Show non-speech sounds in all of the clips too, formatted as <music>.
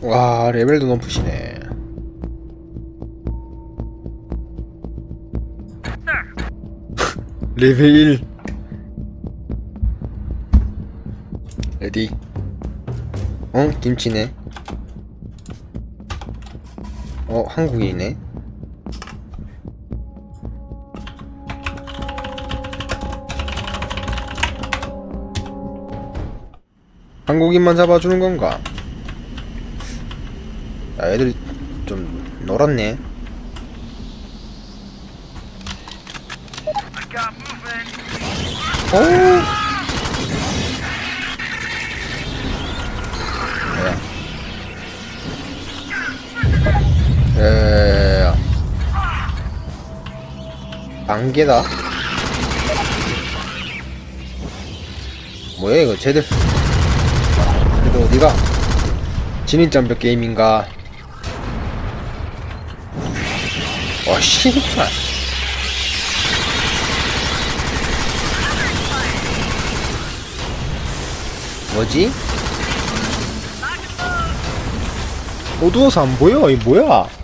와 레벨도 높으시네 <laughs> 레벨 1 레디 어? 김치네 어 한국인이네 한국인만 잡아주는 건가? 야, 애들이 좀 놀았네. 오! 뭐야? 에, 안개다? 뭐야, 이거, 쟤들. 쟤들 어디가? 진입장벽 게임인가? 와, 씨발. 뭐지? 어두워서 안 보여. 이 뭐야?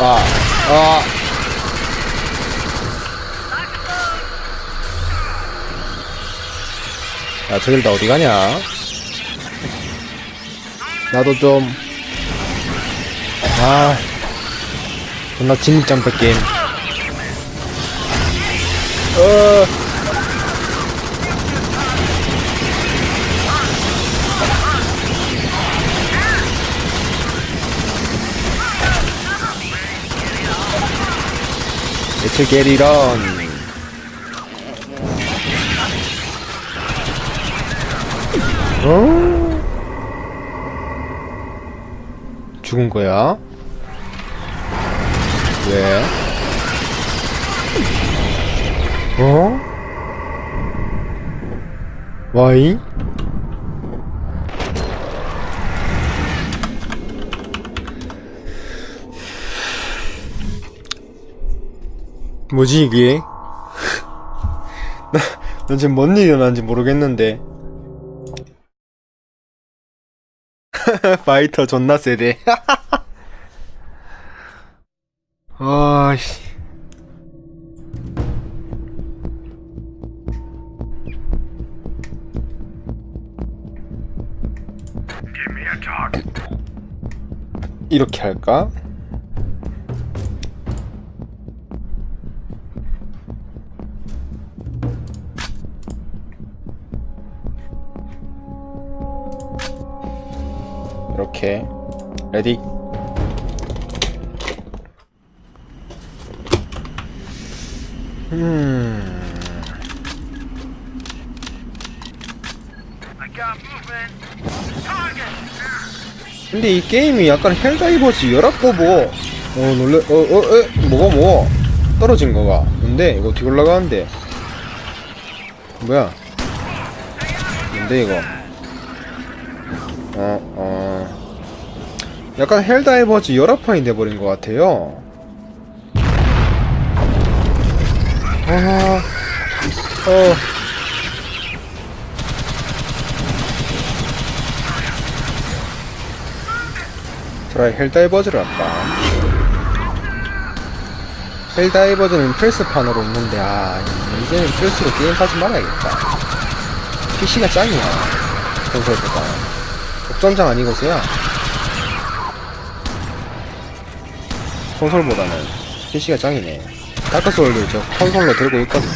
아, 아. 야, 저길 다 어디 가냐? 나도 좀. 아. 존나 진입장벽 게임. 어. Let's get it on. 어? 죽은 거야? 왜? 어? 와이? 뭐지 이게? <laughs> 나, 난 지금 뭔 일이 일어난지 모르겠는데 <laughs> 파이터 존나 세대 <laughs> 아씨. 이렇게 할까? 이렇게. 레디. 근데 이 게임이 약간 헬다이버즈 열악보보 어 놀래 어어 에? 뭐가 뭐 떨어진 거가. 근데 이거 어떻게 올라가는데. 뭐야? 뭔데 이거 어 어. 약간 헬다이버즈 열악판이 돼버린 것 같아요. 아어. 트라이 헬다이버즈를 할까 헬다이버즈는 플스판으로 있는데 아 이제는 플스로 게임 사지 말아야겠다. PC가 짱이야. 콘솔보다 독전장 아니고서야 콘솔보다는 PC가 짱이네. 다크소울도 저 콘솔로 들고 있거든요.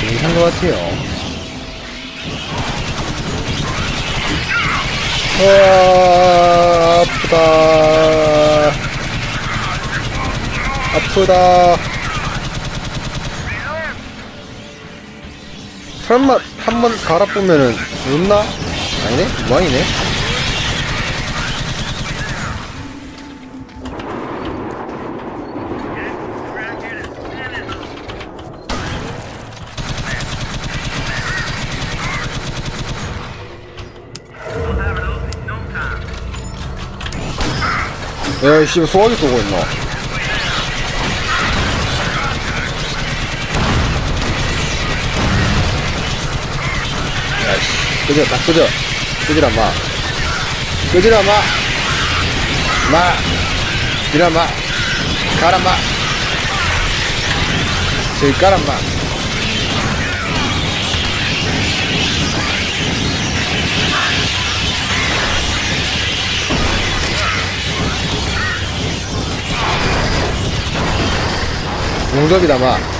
괜찮은 것 같아요. 와 아프다. 아프다. 설마 한 번 갈아보면은 웃나? عيني بعيني يا شي بصوت ولا 그 죠? 딱 그 죠? 끄지라, 마. 끄지라, 마. 마. 끄지라, 마. 가라, 마. 저기 가라, 마. 용접이다, 마.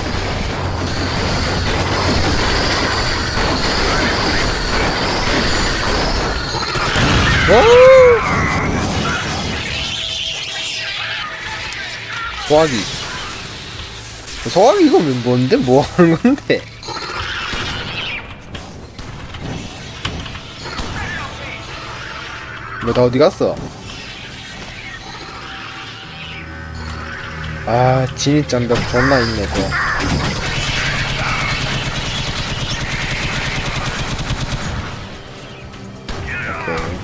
소화기. 소화기 이거 뭔데? 뭐 하는 건데? 너다 어디 갔어? 아, 진이 짠다. 존나 있네, 또.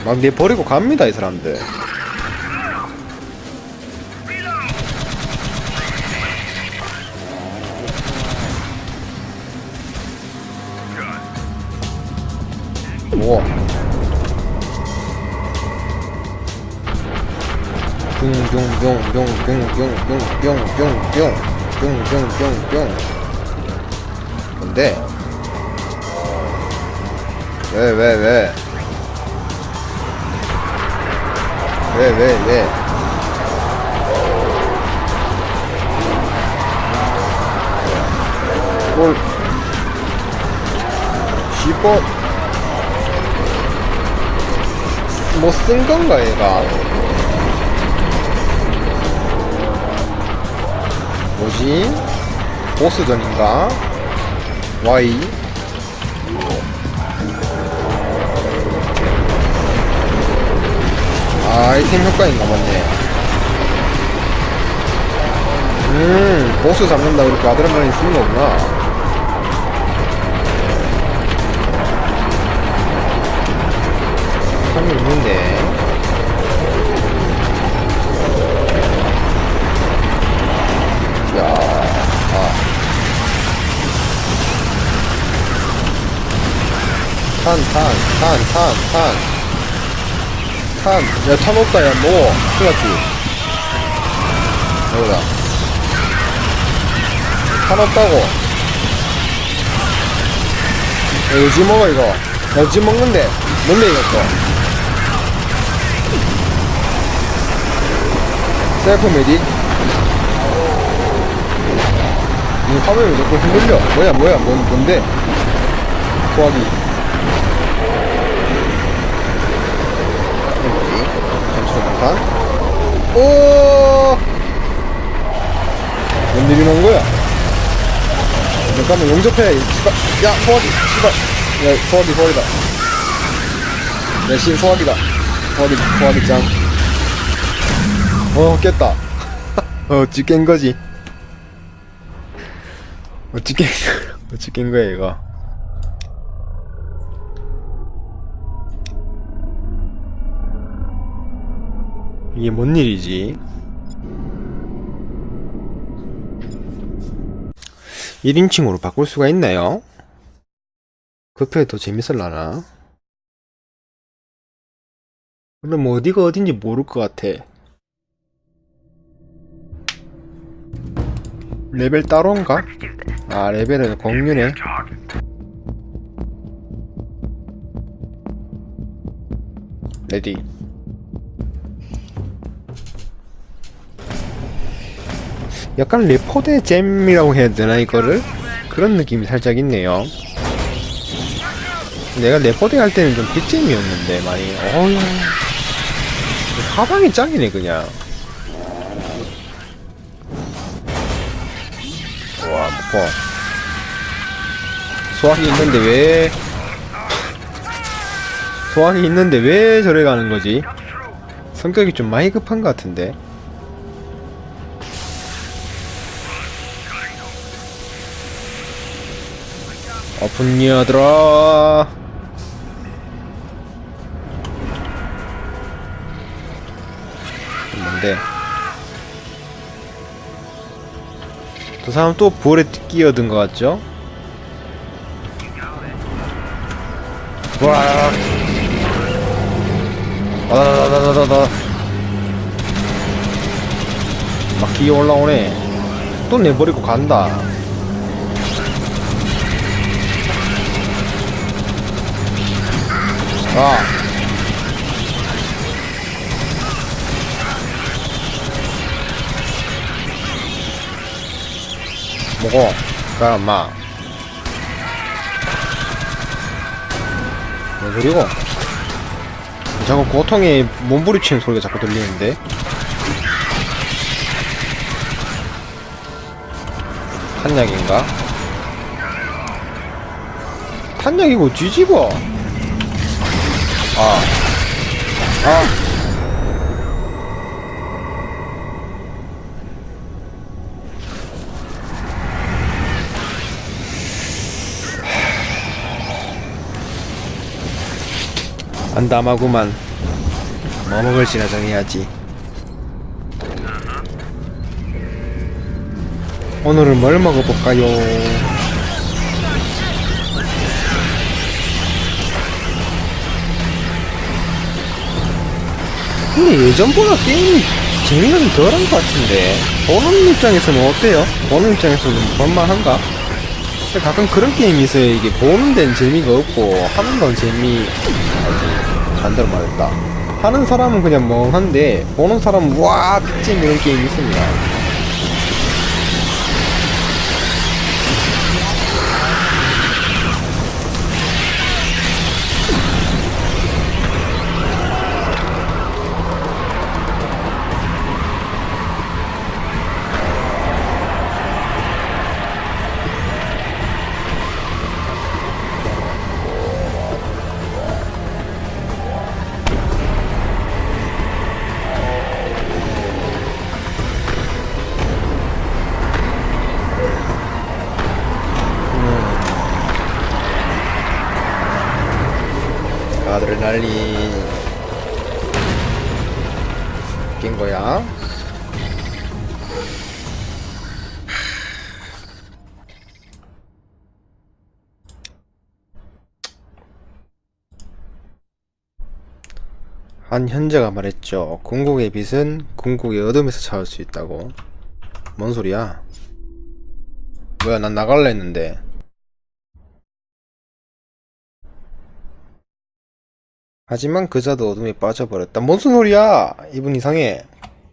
막내 버리고 갑니다, 이 사람들. 뭐? 뿅뿅뿅뿅뿅뿅뿅뿅뿅뿅뿅뿅뿅뿅 뭔데? 왜, 왜, 왜? 왜, 왜, 왜? 뭘? 씨발. 뭐쓴 건가, 얘가? 뭐지? 보스전인가? Y? 아, 아이템 효과인가 맞네. 음, 보스 잡는다 그렇게 아드레날린 쓰는 거구나. 참이 있는데. 야, 아. 탄, 탄, 탄, 탄, 탄. 탄. 야, 탄 없다, 야, 뭐. 큰일 났지. 여기다. 탄 없다고. 야, 지금 먹어, 이거. 야, 지금 먹는데. 뭔데, 이것도. 셀프 메딕. 이 화면이 왜 자꾸 흔들려? 뭐야, 뭐야, 뭔, 뭔데? 소화기. 이게 뭐지? 잠시만, 오! 뭔 일이 난 거야? 잠깐만, 용접해. 씨발. 야, 소화기, 씨발. 야, 소화기, 소화기다. 야, 신 소화기다. 소화기, 소화기 짱. 어, 깼다. <laughs> 어, 어찌 깬 거지? 어찌 깬, <laughs> 어찌 깬 거야, 이거. 이게 뭔 일이지? 1인칭으로 바꿀 수가 있나요? 급해 더 재밌을라나? 근데 뭐 어디가 어딘지 모를 것 같아. 레벨 따로인가? 아 레벨은 공유네. 레디. 약간 레포대 잼이라고 해야 되나 이거를? 그런 느낌이 살짝 있네요. 내가 레포대 할 때는 좀 빅잼이었는데 많이. 어휴. 가방이 짱이네 그냥. 와 먹고. 소화기 있는데 왜? 소화기 있는데 왜 저래 가는 거지? 성격이 좀 많이 급한 것 같은데. 아픈냐 들아. 뭔데? 저 사람 또 볼에 끼어든 것 같죠? 와. 아다다다다다 막히게 올라오네. 또 내버리고 간다. 아. 먹어. 가, 마. 뭐 그리고 자꾸 고통에 몸부리치는 소리가 자꾸 들리는데 탄약인가? 탄약이고 뒤집어 아 아. 안담하구만 뭐 먹을 지나 정해야지 오늘은 뭘 먹어볼까요? 근데 예전보다 게임이 재미가 좀 덜한 것 같은데. 보는 입장에서는 어때요? 보는 입장에서는 볼만한가? 가끔 그런 게임이 있어요. 이게 보는 데는 재미가 없고 하는 건 재미. 아니 반대로 말했다. 하는 사람은 그냥 멍한데 보는 사람은 와 픽진 이런 게임이 있습니다 드레날린 낀 거야. 한 현재가 말했죠. 궁극의 빛은 궁극의 어둠에서 찾을 수 있다고. 뭔 소리야? 뭐야 난 나갈라 했는데 하지만 그자도 어둠에 빠져버렸다. 무슨 소리야? 이분 이상해.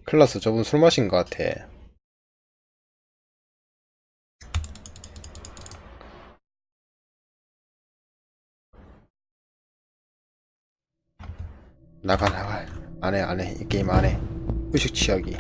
클라스 저분 술 마신 것 같아. 나가 나가. 안해 안해 이 게임 안해. 의식 취하기.